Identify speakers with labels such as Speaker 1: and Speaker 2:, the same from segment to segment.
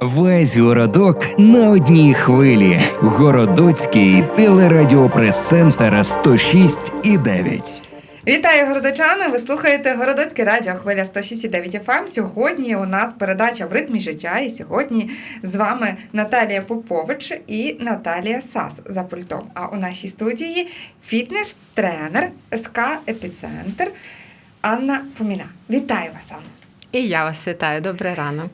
Speaker 1: Весь городок на одній хвилі. Городоцький телерадіопрес-центр 106 і 9.
Speaker 2: Вітаю городочани! Ви слухаєте Городоцьке радіо Хвиля 106,9 FM. Ем. Сьогодні у нас передача в ритмі життя. І сьогодні з вами Наталія Попович і Наталія Сас за пультом. А у нашій студії фітнес-тренер СК Епіцентр Анна Фоміна. Вітаю вас, Анна!
Speaker 3: І я вас вітаю. Добрий ранок.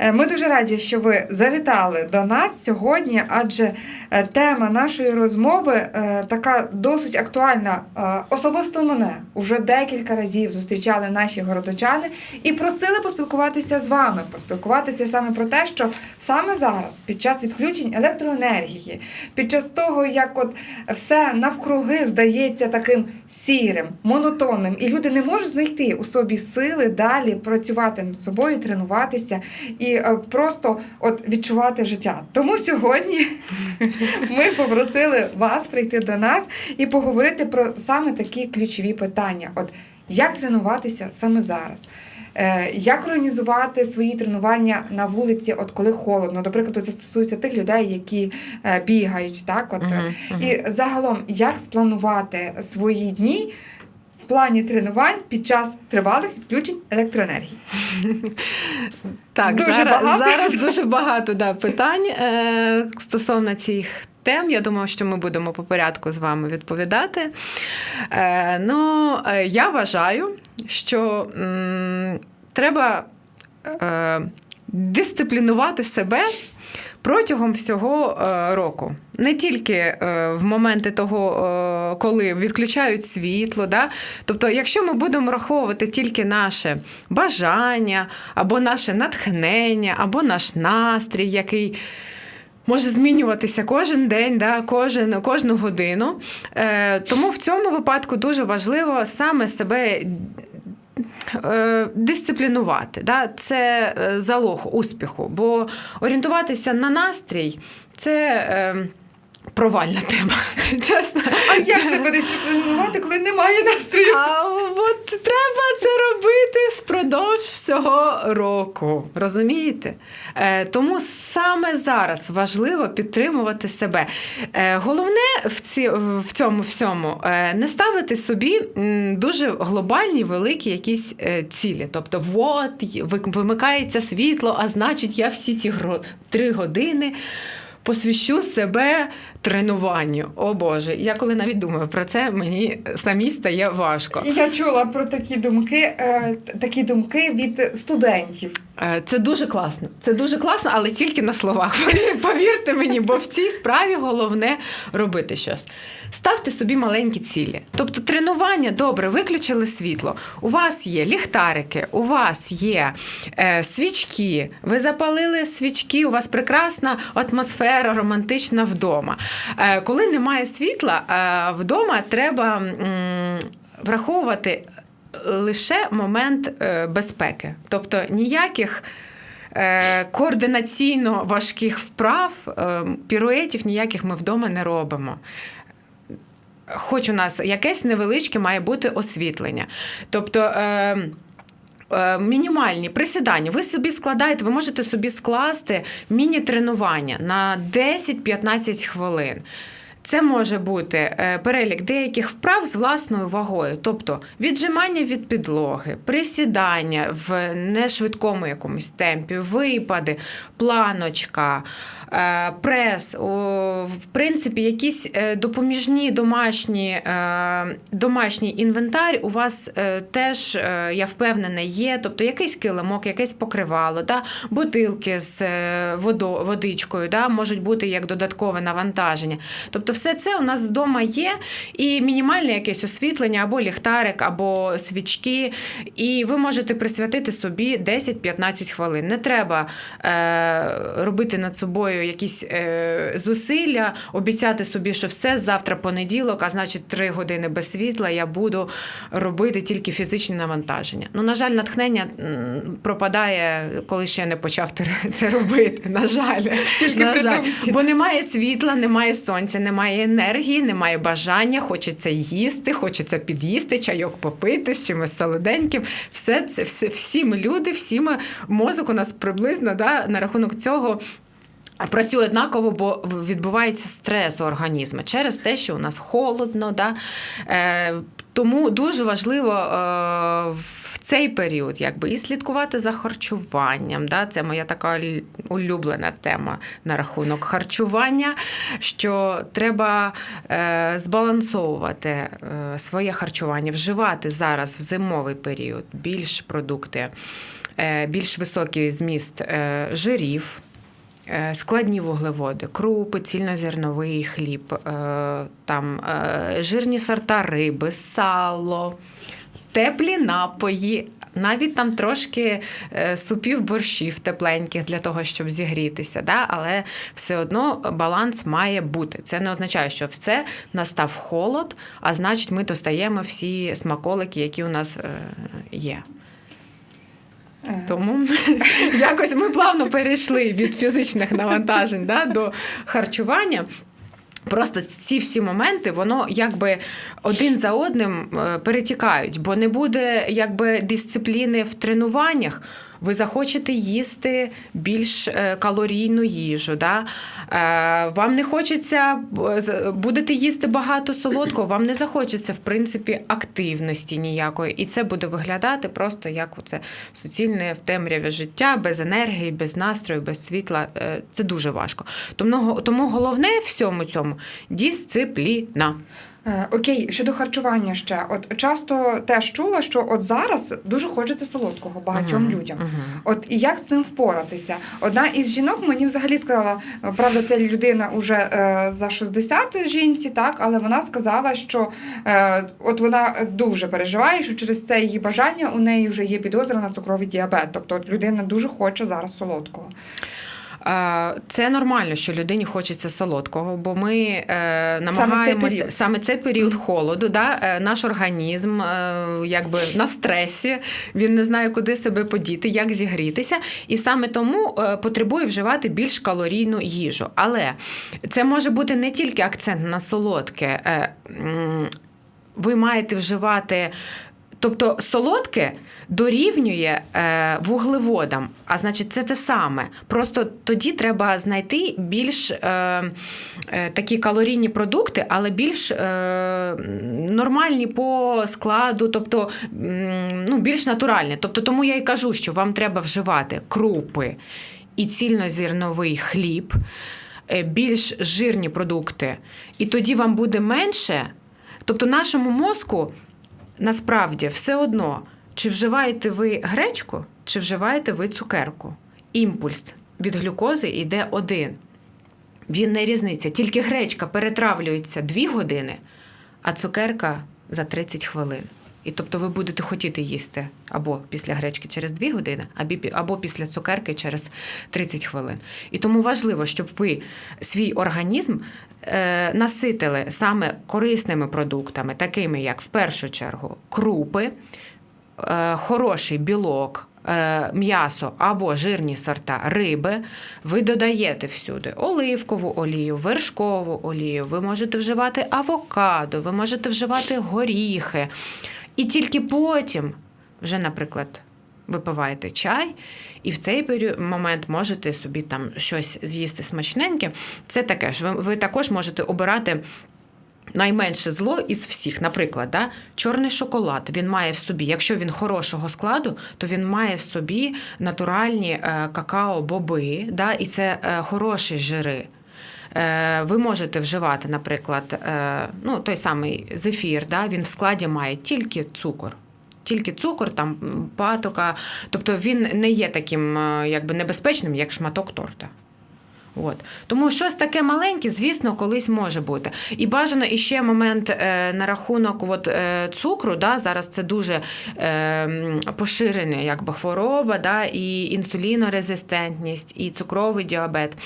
Speaker 2: Е, Ми дуже раді, що ви завітали до нас сьогодні, адже е, тема нашої розмови е, така досить актуальна. Особисто мене вже декілька разів зустрічали наші городочани і просили поспілкуватися з вами, поспілкуватися саме про те, що саме зараз, під час відключень електроенергії, під час того, як от все навкруги здається таким сірим, монотонним, і люди не можуть знайти у собі сили далі працювати над собою, тренуватися і е, просто от відчувати життя. Тому сьогодні ми попросили вас прийти до нас і поговорити про саме такі ключові питання: от як тренуватися саме зараз. Е, Як організувати свої тренування на вулиці, от коли холодно? До прикладу, це стосується тих людей, які е, бігають, так от
Speaker 3: Мгм, мгм.
Speaker 2: і загалом, як спланувати свої дні плані тренувань під час тривалих відключень електроенергії?
Speaker 3: Так,
Speaker 2: Дуже
Speaker 3: зараз,
Speaker 2: багато.
Speaker 3: зараз дуже багато да, питань е, стосовно цих тем. Я думаю, що ми будемо по порядку з вами відповідати. Е, ну, е, я вважаю, що м, треба е, дисциплінувати себе. Протягом всього е, року, не тільки е, в моменти того, е, коли відключають світло. Да? Тобто, якщо ми будемо враховувати тільки наше бажання, або наше натхнення, або наш настрій, який може змінюватися кожен день, да, кожен, кожну годину. Тому в цьому випадку дуже важливо саме себе. Е, Дисциплінувати, да? це е, залог успіху, бо орієнтуватися на настрій це е, провальна тема. Чесно.
Speaker 2: А як себе дисциплінувати, коли немає настрою?
Speaker 3: А от треба це робити впродовж всього року. Розумієте? Е, тому саме зараз важливо підтримувати себе. Е, головне в, ці, в цьому всьому е, не ставити собі дуже глобальні, великі якісь е, цілі. Тобто, от вимикається світло, а значить, я всі ці гро- три години. Посвящу себе тренуванню. О Боже, я коли навіть думаю про це, мені самі стає важко.
Speaker 2: Я чула про такі думки, е, такі думки від студентів.
Speaker 3: Е, Це дуже класно. Це дуже класно, але тільки на словах. Повірте мені, бо в цій справі головне робити щось. Ставте собі маленькі цілі. Тобто тренування, добре, виключили світло. У вас є ліхтарики, у вас є е, свічки. Ви запалили свічки, у вас прекрасна атмосфера романтична вдома. Е, коли немає світла, е, вдома треба враховувати лише момент е, безпеки. Тобто ніяких. Координаційно важких вправ, піруетів ніяких ми вдома не робимо. Хоч у нас якесь невеличке має бути освітлення. Тобто. Е, Мінімальні присідання. Ви собі складаєте, ви можете собі скласти міні-тренування на 10-15 хвилин. Це може бути е, перелік деяких вправ з власною вагою, тобто віджимання від підлоги, присідання в нешвидкому якомусь темпі, випади, планочка, е, прес, в принципі, якісь е, допоміжні домашні, домашній інвентар у вас теж, я впевнена, є. Тобто якийсь килимок, якесь покривало, да? бутилки з водичкою, да? можуть бути як додаткове навантаження. Тобто, все це у нас вдома є, і мінімальне якесь освітлення, або ліхтарик, або свічки. І ви можете присвятити собі 10-15 хвилин. Не треба е, робити над собою якісь е, зусилля, обіцяти собі, що все завтра понеділок, а значить 3 години без світла я буду робити тільки фізичні навантаження. Ну, на жаль, натхнення пропадає, коли ще не почав це робити. На жаль,
Speaker 2: Тільки
Speaker 3: на жаль. бо немає світла, немає сонця, немає немає енергії, немає бажання, хочеться їсти, хочеться під'їсти, чайок попити з чимось солоденьким. Все це всі ми люди, всі ми мозок у нас приблизно да, на рахунок цього. Працює однаково, бо відбувається стрес у організму через те, що у нас холодно. Да? Е, тому дуже важливо е, цей період якби, і слідкувати за харчуванням. Да? Це моя така улюблена тема на рахунок харчування, що треба е, збалансовувати е, своє харчування, вживати зараз в зимовий період більш продукти, е, більш високий зміст е, жирів. Е, Складні вуглеводи, крупи, цільнозерновий хліб, е, там е, жирні сорта риби, сало, теплі напої, навіть там трошки е, супів борщів тепленьких для того, щоб зігрітися. Да? Але все одно баланс має бути. Це не означає, що все настав холод, а значить, ми достаємо всі смаколики, які у нас е, є.
Speaker 2: Е,
Speaker 3: Тому якось ми плавно перейшли від фізичних навантажень да, до харчування. Просто ці всі моменти, воно якби один за одним е, перетікають, бо не буде якби дисципліни в тренуваннях. Ви захочете їсти більш е, калорійну їжу. Да? Е, Вам не хочеться, е, будете їсти багато солодкого, вам не захочеться, в принципі, активності ніякої. І це буде виглядати просто як оце суцільне в темряві життя, без енергії, без настрою, без світла. Це дуже важко. Тому, головне всьому цьому дисципліна.
Speaker 2: Е, Окей, щодо харчування ще. От часто теж чула, що от зараз дуже хочеться солодкого багатьом
Speaker 3: Мгм,
Speaker 2: людям.
Speaker 3: мгм.
Speaker 2: От і як з цим впоратися? Одна із жінок мені взагалі сказала, е, правда, це людина уже е, за 60 жінці, так, але вона сказала, що е, от вона дуже переживає, що через це її бажання у неї вже є підозра на цукровий діабет. Тобто от людина дуже хоче зараз солодкого.
Speaker 3: Е, Це нормально, що людині хочеться солодкого, бо ми е, намагаємося
Speaker 2: період.
Speaker 3: саме цей період холоду. Да? е, Наш організм е, якби на стресі, він не знає, куди себе подіти, як зігрітися. І саме тому е, потребує вживати більш калорійну їжу. Але це може бути не тільки акцент на солодке. Е, Ви маєте вживати. Тобто солодке дорівнює е, вуглеводам, а значить, це те саме. Просто тоді треба знайти більш е, е, такі калорійні продукти, але більш е, нормальні по складу, тобто ну, більш натуральні. Тобто, тому я і кажу, що вам треба вживати крупи і цільнозерновий хліб, е, більш жирні продукти, і тоді вам буде менше. Тобто, нашому мозку насправді все одно, чи вживаєте ви гречку, чи вживаєте ви цукерку. Імпульс від глюкози йде один. Він не різниця. Тільки гречка перетравлюється 2 години, а цукерка за 30 хвилин. І тобто ви будете хотіти їсти або після гречки через 2 години, або після цукерки через 30 хвилин. І тому важливо, щоб ви свій організм е, наситили саме корисними продуктами, такими як в першу чергу крупи, е, хороший білок, е, м'ясо або жирні сорта риби, ви додаєте всюди оливкову олію, вершкову олію, ви можете вживати авокадо, ви можете вживати горіхи. І тільки потім, вже, наприклад, випиваєте чай, і в цей момент можете собі там щось з'їсти смачненьке. Це таке ж. Ви, ви також можете обирати. Найменше зло із всіх, наприклад, да, чорний шоколад. Він має в собі, якщо він хорошого складу, то він має в собі натуральні е, какао-боби, да, і це е, хороші жири. Е, ви можете вживати, наприклад, е, ну, той самий зефір, да, він в складі має тільки цукор. Тільки цукор, там патока. Тобто він не є таким е, якби, небезпечним, як шматок торта. От. Тому щось таке маленьке, звісно, колись може бути. І бажано і ще момент е, на рахунок от, е, цукру. Да, зараз це дуже е, поширена якби, хвороба, да, і інсулінорезистентність, і цукровий діабет.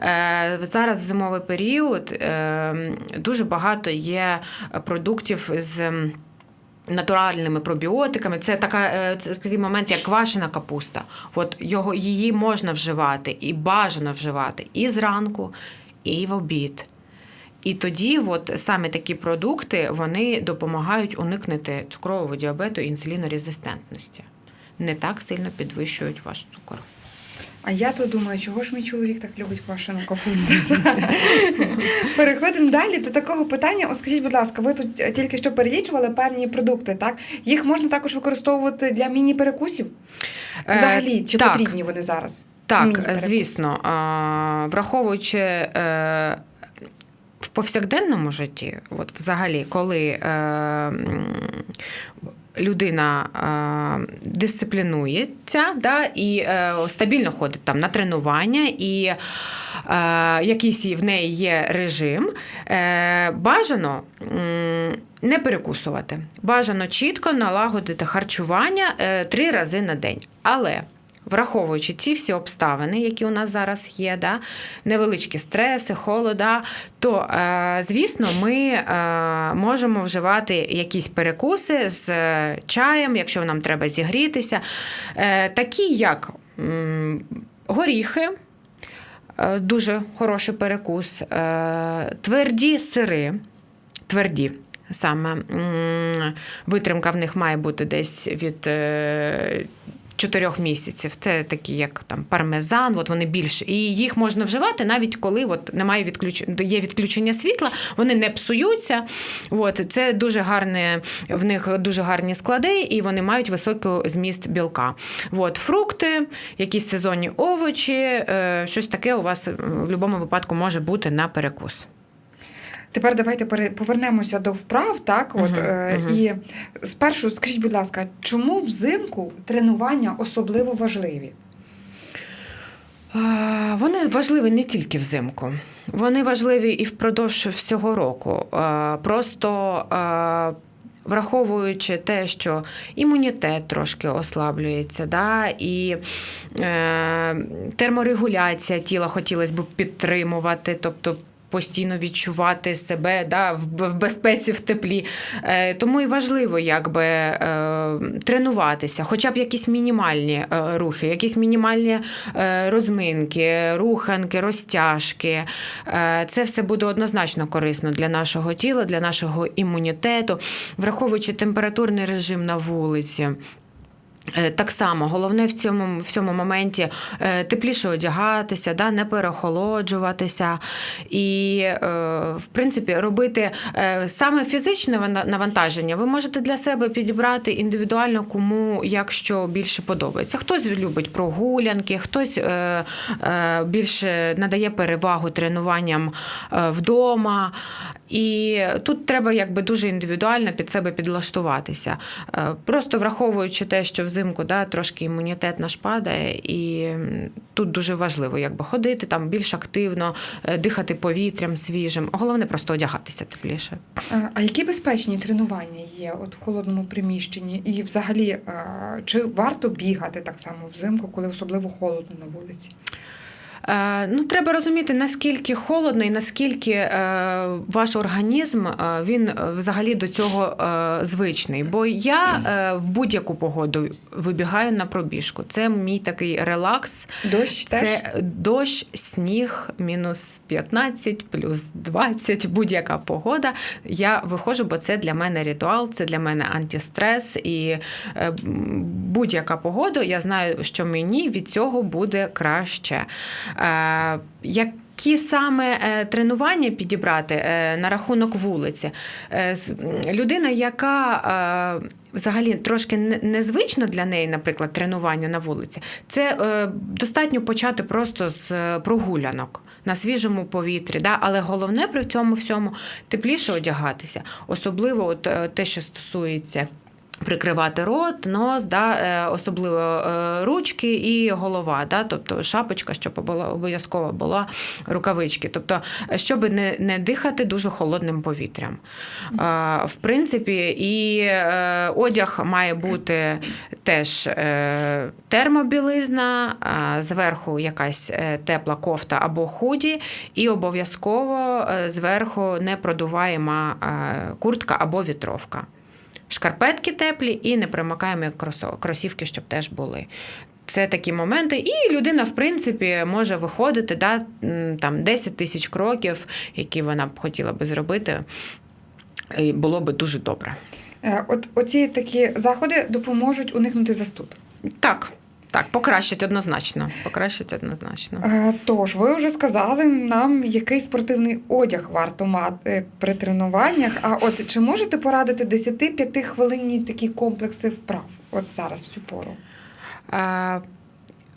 Speaker 3: Е, зараз в зимовий період е, дуже багато є продуктів з. Натуральними пробіотиками, це така е, це такий момент, як квашена капуста. От його її можна вживати і бажано вживати і зранку, і в обід. І тоді, от саме такі продукти вони допомагають уникнути цукрового діабету і інсулінорезистентності. Не так сильно підвищують ваш цукор.
Speaker 2: А я то думаю, чого ж мій чоловік так любить квашену капусту? Переходимо далі до такого питання. О, скажіть, будь ласка, ви тут тільки що перелічували певні продукти, так? Їх можна також використовувати для міні-перекусів?
Speaker 3: Е,
Speaker 2: Взагалі, чи
Speaker 3: так.
Speaker 2: потрібні вони зараз?
Speaker 3: Так, звісно, а, враховуючи е, в повсякденному житті, от взагалі, коли е, людина е, дисциплінується да, і е, стабільно ходить там на тренування, і е, якийсь в неї є режим, бажано. Не перекусувати. Бажано чітко налагодити харчування три рази на день. Але Враховуючи ці всі обставини, які у нас зараз є, да, невеличкі стреси, холода, то, е, звісно, ми е, можемо вживати якісь перекуси з е, чаєм, якщо нам треба зігрітися, такі як горіхи. Дуже хороший перекус, тверді сири, тверді. Саме витримка в них має бути десь від чотирьох місяців. Це такі, як там пармезан, от вони більше. І їх можна вживати навіть коли от немає відключення, є відключення світла, вони не псуються. От, це дуже гарне, в них дуже гарні склади, і вони мають високий зміст білка. От, фрукти, якісь сезонні овочі, е, щось таке у вас в будь-якому випадку може бути на перекус.
Speaker 2: Тепер давайте повернемося до вправ, так? От, е,
Speaker 3: мгм.
Speaker 2: І спершу скажіть, будь ласка, чому взимку тренування особливо важливі?
Speaker 3: Вони важливі не тільки взимку, вони важливі і впродовж всього року. Просто враховуючи те, що імунітет трошки ослаблюється, да, і е, терморегуляція тіла хотілося б підтримувати, тобто. Постійно відчувати себе да, в безпеці, в теплі. Е, тому і важливо якби, е, тренуватися, хоча б якісь мінімальні е, рухи, якісь мінімальні розминки, руханки, розтяжки. Це все буде однозначно корисно для нашого тіла, для нашого імунітету, враховуючи температурний режим на вулиці. Е, Так само головне в цьому, в цьому моменті е, тепліше одягатися, да, не переохолоджуватися. І, е, в принципі, робити саме фізичне навантаження ви можете для себе підібрати індивідуально, кому як що більше подобається. Хтось любить прогулянки, хтось більше надає перевагу тренуванням вдома. І тут треба якби дуже індивідуально під себе підлаштуватися. Е, Просто враховуючи те, що взимку да, трошки імунітет наш падає, і тут дуже важливо якби ходити там більш активно, е, дихати повітрям свіжим. Головне просто одягатися тепліше.
Speaker 2: Е, А які безпечні тренування є от в холодному приміщенні? І взагалі, чи варто бігати так само взимку, коли особливо холодно на вулиці?
Speaker 3: Е, Ну, треба розуміти, наскільки холодно і наскільки е, ваш організм е, він взагалі до цього е, звичний. Бо я е, в будь-яку погоду вибігаю на пробіжку. Це мій такий релакс.
Speaker 2: Дощ теж?
Speaker 3: Це дощ, сніг, мінус 15, плюс 20, будь-яка погода. Я виходжу, бо це для мене ритуал, це для мене антистрес. І е, будь-яка погода, я знаю, що мені від цього буде краще. Е, Які саме е, тренування підібрати е, на рахунок вулиці? Людина, яка взагалі трошки не- незвично для неї, наприклад, тренування на вулиці, це достатньо почати просто з прогулянок. На свіжому повітрі, да? але головне при цьому всьому тепліше одягатися. Особливо от, те, що стосується прикривати рот, нос, да, е, особливо е, ручки і голова, да, тобто шапочка, щоб обов'язково була рукавички. Тобто, е, щоб не, не дихати дуже холодним повітрям. В принципі, і одяг має бути теж термобілизна, зверху якась тепла кофта або худі, і обов'язково зверху непродуваєма е, куртка або вітровка. Шкарпетки теплі і непримикаємі кросо- кросівки, щоб теж були. Це такі моменти, і людина, в принципі, може виходити да, там 10 тисяч кроків, які вона б хотіла би зробити, і було би дуже добре.
Speaker 2: Е, От оці такі заходи допоможуть уникнути застуд.
Speaker 3: Так, так, покращить однозначно. Покращить однозначно.
Speaker 2: Е, Тож, ви вже сказали нам, який спортивний одяг варто мати при тренуваннях. А от чи можете порадити 10-5 хвилинні такі комплекси вправ? От зараз в цю пору.
Speaker 3: Е,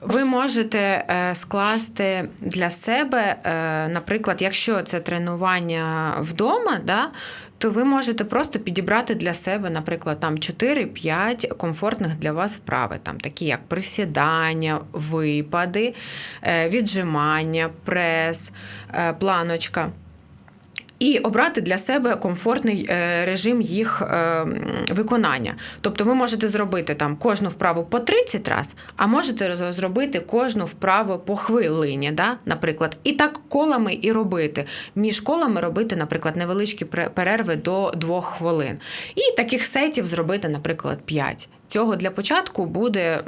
Speaker 3: Ви можете е, скласти для себе, наприклад, якщо це тренування вдома, да, то ви можете просто підібрати для себе, наприклад, там 4-5 комфортних для вас вправи, там такі як присідання, випади, е, віджимання, прес, е, планочка. І обрати для себе комфортний е, режим їх е, виконання. Тобто ви можете зробити там кожну вправу по 30 раз, а можете зробити кожну вправу по хвилині, да? наприклад. І так колами і робити. Між колами робити, наприклад, невеличкі перерви до 2 хвилин. І таких сетів зробити, наприклад, 5. Цього для початку буде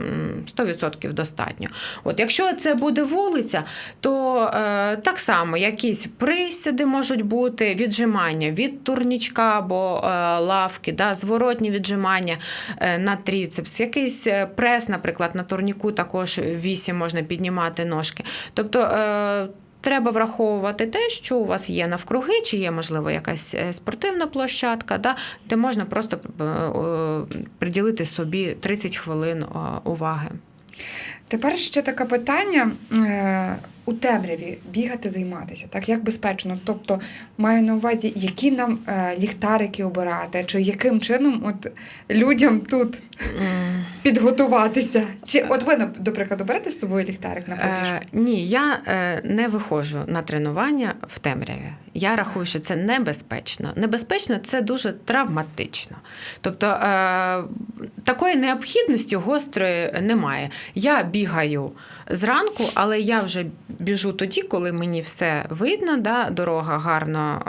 Speaker 3: 100% достатньо. От якщо це буде вулиця, то е, так само якісь присіди можуть бути, віджимання від турнічка або е, лавки, да, зворотні віджимання е, на тріцепс, якийсь е, прес, наприклад, на турніку також 8 можна піднімати ножки. Тобто е, Треба враховувати те, що у вас є навкруги, чи є, можливо, якась е, спортивна площадка, да, де можна просто е, приділити собі 30 хвилин е, уваги.
Speaker 2: Тепер ще таке питання. У темряві бігати, займатися, так як безпечно. Тобто маю на увазі, які нам ліхтарики обирати, чи яким чином от людям тут. Підготуватися? Чи от ви, до прикладу, берете з собою ліхтарик на пробіжку?
Speaker 3: Е, ні, я е, не виходжу на тренування в темряві. Я рахую, що це небезпечно. Небезпечно це дуже травматично. Тобто е, такої необхідності гострої немає. Я бігаю зранку, але я вже біжу тоді, коли мені все видно, да, дорога гарно.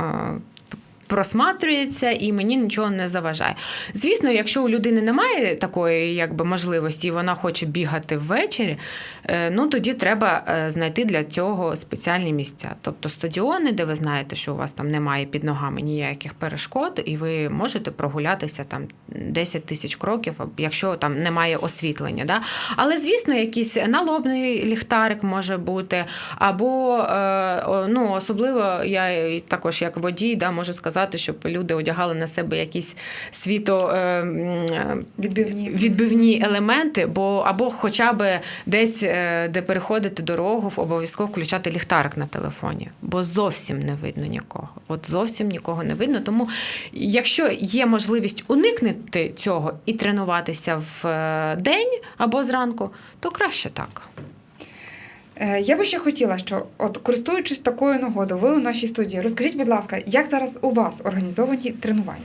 Speaker 3: Просматрюється і мені нічого не заважає. Звісно, якщо у людини немає такої якби можливості, і вона хоче бігати ввечері, е, ну тоді треба е, знайти для цього спеціальні місця. Тобто стадіони, де ви знаєте, що у вас там немає під ногами ніяких перешкод, і ви можете прогулятися там 10 тисяч кроків, якщо там немає освітлення. Да? Але звісно, якийсь налобний ліхтарик може бути, або е, ну, особливо я також як водій да, можу сказати, щоб люди одягали на себе якісь світо. Е,
Speaker 2: Відбивні.
Speaker 3: відбивні елементи, бо або хоча б десь, е, де переходити дорогу, обов'язково включати ліхтарик на телефоні, бо зовсім не видно нікого. От зовсім нікого не видно. Тому, якщо є можливість уникнути цього і тренуватися в е, день або зранку, то краще так.
Speaker 2: Е, Я би ще хотіла, що, от користуючись такою нагодою, ви у нашій студії, розкажіть, будь ласка, як зараз у вас організовані тренування?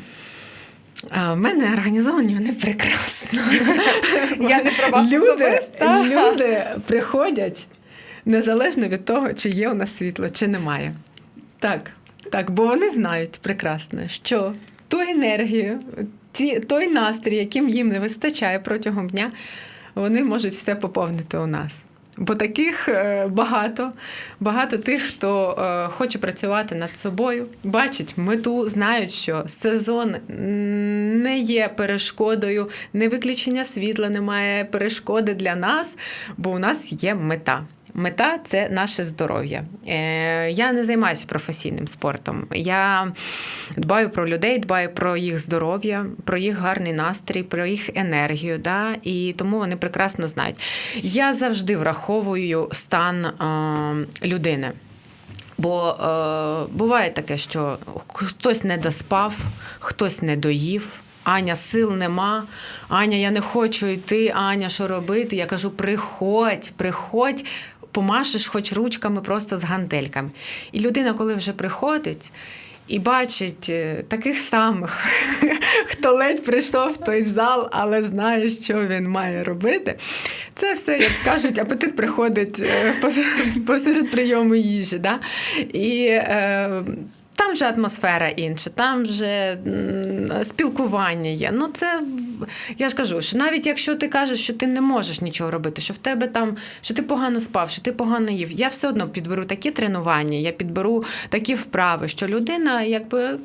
Speaker 3: А в мене організовані вони прекрасно.
Speaker 2: Я не про вас
Speaker 3: люди,
Speaker 2: особисто.
Speaker 3: люди приходять незалежно від того, чи є у нас світло, чи немає. Так, так, бо вони знають прекрасно, що ту енергію, ті, той настрій, яким їм не вистачає протягом дня, вони можуть все поповнити у нас. Бо таких е, багато, багато тих, хто е, хоче працювати над собою, бачить мету, знають, що сезон не є перешкодою, не виключення світла немає перешкоди для нас, бо у нас є мета. Мета це наше здоров'я. Е, я не займаюся професійним спортом. Я дбаю про людей, дбаю про їх здоров'я, про їх гарний настрій, про їх енергію. Да? І тому вони прекрасно знають. Я завжди враховую стан е, людини. Бо е, буває таке, що хтось не доспав, хтось не доїв. Аня, сил нема. Аня, я не хочу йти. Аня, що робити? Я кажу: приходь, приходь, помашеш хоч ручками просто з гантельками. І людина, коли вже приходить. І бачить е, таких самих, хто ледь прийшов в той зал, але знає, що він має робити. Це все, як кажуть, апетит приходить е, посеред, прийому їжі. Да? І е, Там вже атмосфера інша, там вже спілкування є. Ну, це я ж кажу, що навіть якщо ти кажеш, що ти не можеш нічого робити, що в тебе там, що ти погано спав, що ти погано їв, я все одно підберу такі тренування, я підберу такі вправи, що людина якби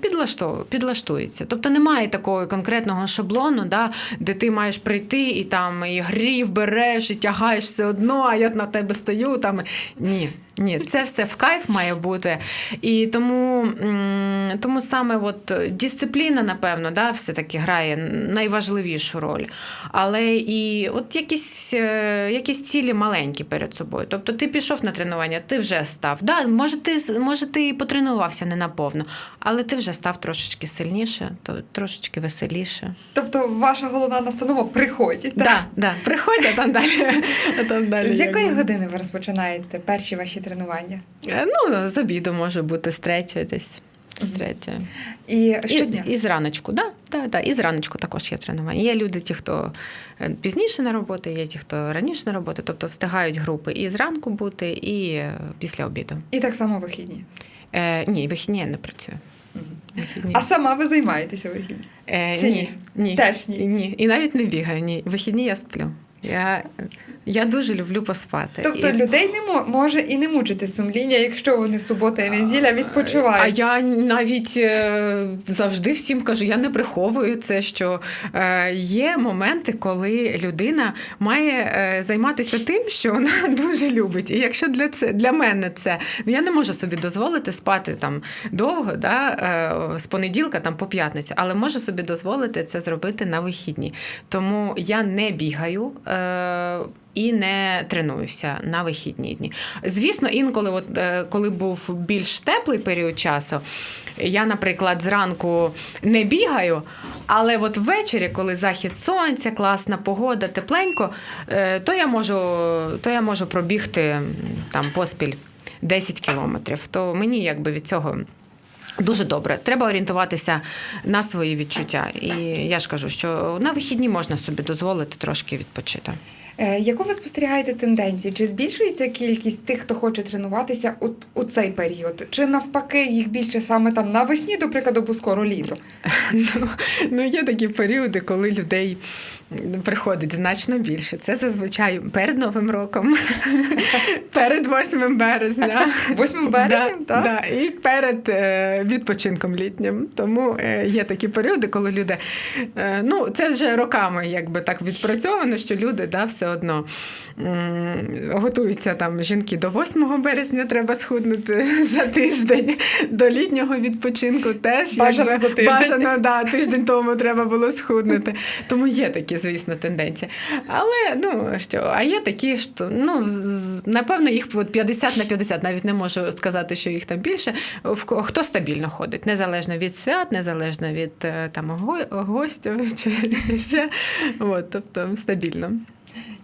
Speaker 3: підлаштується. Тобто немає такого конкретного шаблону, да, де ти маєш прийти і там і грів береш, і тягаєш все одно, а я на тебе стою. Там. Ні. Ні, це все в кайф має бути. І тому, тому саме от дисципліна, напевно, да, все-таки грає найважливішу роль. Але і от якісь, е, якісь цілі маленькі перед собою. Тобто ти пішов на тренування, ти вже став. Да, може, ти, може, ти і потренувався не наповно, але ти вже став трошечки сильніше, то трошечки веселіше.
Speaker 2: Тобто, ваша головна настанова приходь. так?
Speaker 3: Да, да, приходь, а там далі. А там далі
Speaker 2: З якої години ви розпочинаєте перші ваші тренування?
Speaker 3: Е, Ну, з обіду може бути з третьої десь. З.
Speaker 2: І щодня.
Speaker 3: І, і зраночку, да, да, да, і зраночку також є тренування. Є люди, ті, хто е, пізніше на роботу, є ті, хто раніше на роботу, тобто встигають групи і зранку бути, і е, після обіду.
Speaker 2: І так само вихідні.
Speaker 3: Е, ні, вихідні я не працюю. Вихідні.
Speaker 2: А сама ви займаєтеся вихідні?
Speaker 3: Е, ні,
Speaker 2: ні?
Speaker 3: ні.
Speaker 2: Теж ні.
Speaker 3: ні. І навіть не бігаю. Ні. Вихідні я сплю. Я, я дуже люблю поспати.
Speaker 2: Тобто
Speaker 3: і...
Speaker 2: людей не мо- може і не мучити сумління, якщо вони субота і неділя
Speaker 3: А я навіть е, завжди всім кажу, я не приховую це, що е, є моменти, коли людина має е, займатися тим, що вона дуже любить. І якщо для це для мене це ну, я не можу собі дозволити спати там довго, да, е, з понеділка там по п'ятницю, але можу собі дозволити це зробити на вихідні. Тому я не бігаю. І не тренуюся на вихідні дні. Звісно, інколи, от, е, коли був більш теплий період часу, я, наприклад, зранку не бігаю, але от ввечері, коли захід сонця, класна погода, тепленько, е, то я можу, то я можу пробігти там поспіль 10 кілометрів. То мені якби від цього. Дуже добре. Треба орієнтуватися на свої відчуття. І я ж кажу, що на вихідні можна собі дозволити трошки відпочити.
Speaker 2: Е, Яку ви спостерігаєте тенденцію? Чи збільшується кількість тих, хто хоче тренуватися у, у цей період? Чи навпаки їх більше саме там навесні, до прикладу, бо скоро літо?
Speaker 3: Ну, ну, є такі періоди, коли людей приходить значно більше. Це зазвичай перед Новим роком, перед 8 березня.
Speaker 2: 8 березня,
Speaker 3: да,
Speaker 2: так?
Speaker 3: Да, і перед е, відпочинком літнім. Тому е, є такі періоди, коли люди. Ну, це вже роками якби так відпрацьовано, що люди да, все одно готуються там жінки до 8 березня, треба схуднути за тиждень, до літнього відпочинку теж
Speaker 2: Бажано
Speaker 3: якби,
Speaker 2: за тиждень.
Speaker 3: Бажано, да, тиждень тому треба було схуднути. Тому є такі, звісно, тенденції. Але ну що, а є такі, що ну напевно, їх от 50 на 50, навіть не можу сказати, що їх там більше. Хто стабільно ходить, незалежно від свят, незалежно від е, там го- гостів чи ще. От, тобто стабільно.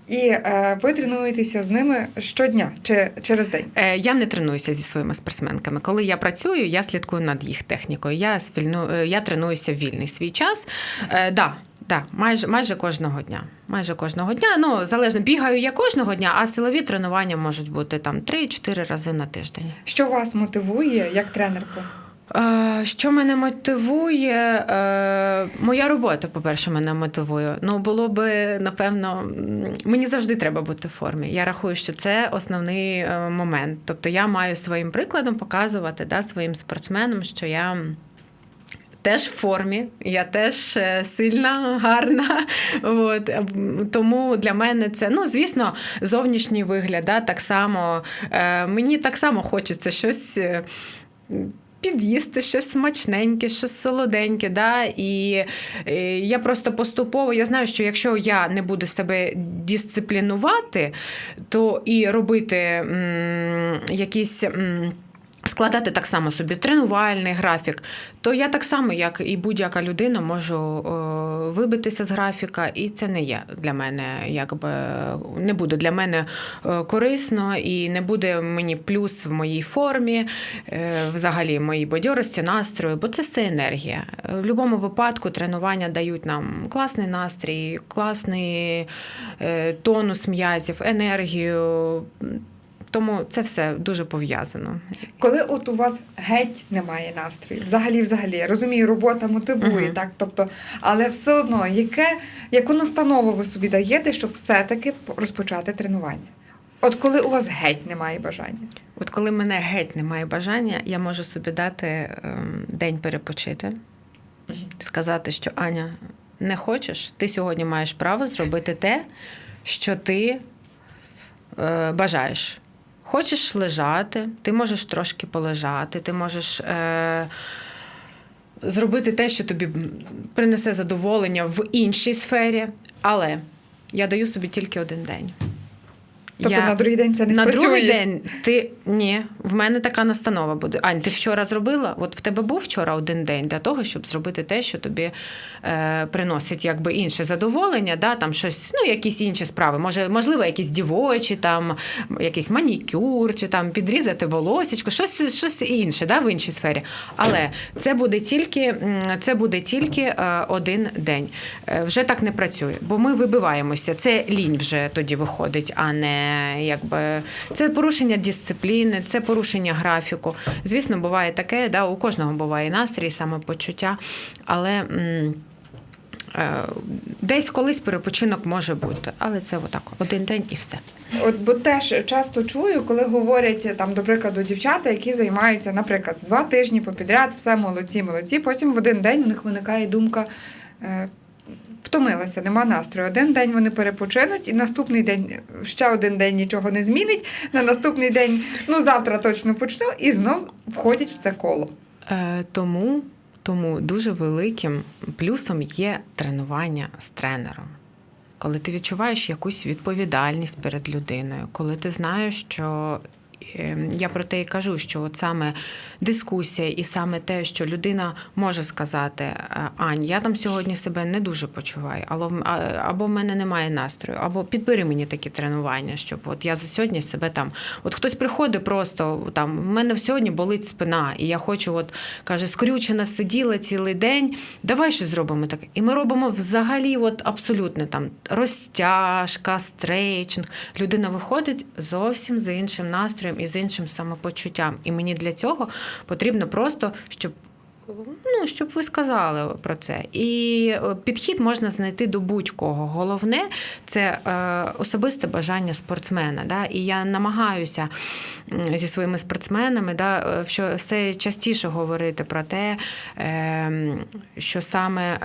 Speaker 2: І е, ви тренуєтеся з ними щодня чи через день?
Speaker 3: Е, Я не тренуюся зі своїми спортсменками. Коли я працюю, я слідкую над їх технікою. Я звільну, е, я тренуюся в вільний свій час. Е, да, да, майже, майже кожного дня. Майже кожного дня. Ну, залежно, бігаю я кожного дня, а силові тренування можуть бути там 3-4 рази на тиждень.
Speaker 2: Що вас мотивує як тренерку?
Speaker 3: Що мене мотивує? Е, Моя робота, по-перше, мене мотивує. Ну, було би, напевно, мені завжди треба бути в формі. Я рахую, що це основний е, момент. Тобто я маю своїм прикладом показувати да, своїм спортсменам, що я. Теж в формі, я теж е, сильна, гарна. От. Тому для мене це, ну, звісно, зовнішній вигляд. Да, так само, мені так само хочеться щось. Під'їсти щось смачненьке, щось солоденьке. Да? І е, я просто поступово я знаю, що якщо я не буду себе дисциплінувати, то і робити м, якісь. м, Складати так само собі тренувальний графік, то я так само, як і будь-яка людина, можу вибитися з графіка, і це не є для мене, якби не буде для мене корисно і не буде мені плюс в моїй формі, е, взагалі моїй бадьорості, настрою, бо це все енергія. В будь-якому випадку тренування дають нам класний настрій, класний е, тонус м'язів, енергію. Тому це все дуже пов'язано.
Speaker 2: Коли от у вас геть немає настрою, взагалі, взагалі, я розумію, робота мотивує,
Speaker 3: Мгм.
Speaker 2: так, тобто, але все одно, яке, яку настанову ви собі даєте, щоб все-таки розпочати тренування? От коли у вас геть немає бажання.
Speaker 3: От коли мене геть немає бажання, я можу собі дати ем, день перепочити,
Speaker 2: Мгм.
Speaker 3: сказати, що Аня, не хочеш, ти сьогодні маєш право зробити те, що ти е, бажаєш. Хочеш лежати, ти можеш трошки полежати, ти можеш е, зробити те, що тобі принесе задоволення в іншій сфері. Але я даю собі тільки один день.
Speaker 2: Тобто на другий день це не
Speaker 3: на
Speaker 2: спрацює.
Speaker 3: другий день ти ні, в мене така настанова буде. Ань, ти вчора зробила? От в тебе був вчора один день для того, щоб зробити те, що тобі е, приносить якби інше задоволення, да, там щось, ну якісь інші справи. Може, можливо, якісь дівочі, там якийсь манікюр, чи там підрізати волосічко, щось, щось інше, да, в іншій сфері. Але це буде тільки, це буде тільки е, один день. Е, Вже так не працює, бо ми вибиваємося. Це лінь вже тоді виходить, а не якби це порушення дисципліни, це порушення графіку. Звісно, буває таке, да, у кожного буває настрій, самопочуття, але. е, Десь колись перепочинок може бути, але це отак один день і все.
Speaker 2: От бо теж часто чую, коли говорять там, до прикладу, дівчата, які займаються, наприклад, два тижні попідряд, все молодці, молодці. Потім в один день у них виникає думка. Втомилася, нема настрою. Один день вони перепочинуть, і наступний день ще один день нічого не змінить. На наступний день, ну завтра точно почну, і знов входять в це коло.
Speaker 3: Е, тому, тому дуже великим плюсом є тренування з тренером. Коли ти відчуваєш якусь відповідальність перед людиною, коли ти знаєш, що я про те і кажу, що от саме дискусія і саме те, що людина може сказати: е, Ань, я там сьогодні себе не дуже почуваю, або, в- мене немає настрою, або підбери мені такі тренування, щоб от я за сьогодні себе там. От хтось приходить просто там, в мене сьогодні болить спина, і я хочу, от каже, скрючена сиділа цілий день. Давай щось зробимо таке. І ми робимо взагалі, от абсолютно там розтяжка, стрейчинг. Людина виходить зовсім з іншим настроєм і з іншим самопочуттям. І мені для цього потрібно просто, щоб. Ну, щоб ви сказали про це. І е, підхід можна знайти до будь-кого. Головне це е, особисте бажання спортсмена. Да? І я намагаюся зі своїми спортсменами да, е, що все частіше говорити про те, е, що саме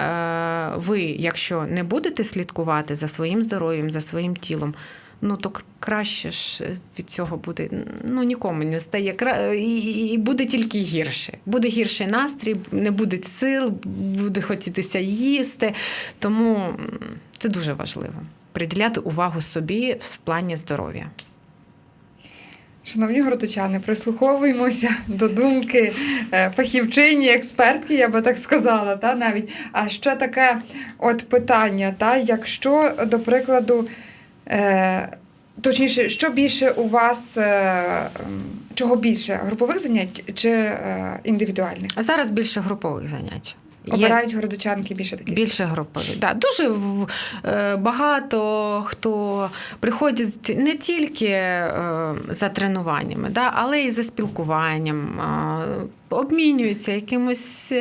Speaker 3: ви, якщо не будете слідкувати за своїм здоров'ям, за своїм тілом. Ну, то краще ж від цього буде. Ну, нікому не стає і, і буде тільки гірше. Буде гірший настрій, не буде сил, буде хотітися їсти. Тому це дуже важливо. Приділяти увагу собі в плані здоров'я.
Speaker 2: Шановні городочани, прислуховуємося до думки е, фахівчині, експертки, я би так сказала, та навіть. А ще таке от питання, та якщо, до прикладу, е, точніше, що більше у вас, е, чого більше, групових занять чи е, індивідуальних?
Speaker 3: А зараз більше групових занять.
Speaker 2: Обирають городочанки більше таких
Speaker 3: Більше групові. Да, дуже е, багато хто приходить не тільки е, за тренуваннями, да, але й за спілкуванням, е, обмінюються якимось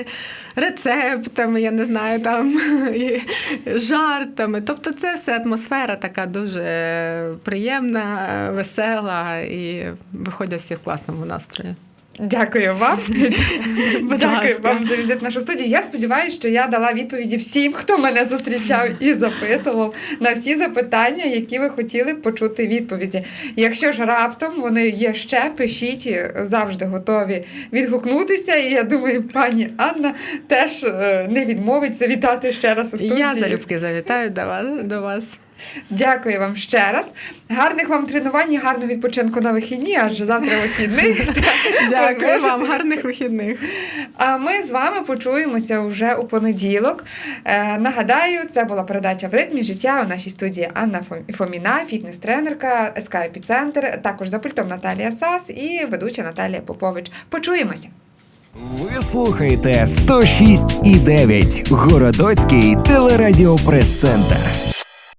Speaker 3: рецептами, я не знаю, там жартами. Тобто, це все атмосфера така дуже приємна, весела і виходять всі в класному настрої.
Speaker 2: Дякую вам. Дякую вам за візит в нашу студію. Я сподіваюся, що я дала відповіді всім, хто мене зустрічав і запитував на всі запитання, які ви хотіли почути відповіді. Якщо ж раптом вони є ще, пишіть завжди готові відгукнутися. І я думаю, пані Анна теж е, не відмовиться вітати ще раз у студії.
Speaker 3: Я залюбки завітаю до вас.
Speaker 2: Дякую вам ще раз. Гарних вам тренувань, і гарного відпочинку на вихідні, адже завтра вихідний.
Speaker 3: Дякую вам, гарних вихідних.
Speaker 2: А ми з вами почуємося вже у понеділок. Е, нагадаю, це була передача в ритмі життя у нашій студії Анна Фоміна, фітнес-тренерка СК Епіцентр, також за пультом Наталія Сас і ведуча Наталія Попович. Почуємося.
Speaker 1: Ви слухаєте 106,9 Городоцький телерадіопрес-центр.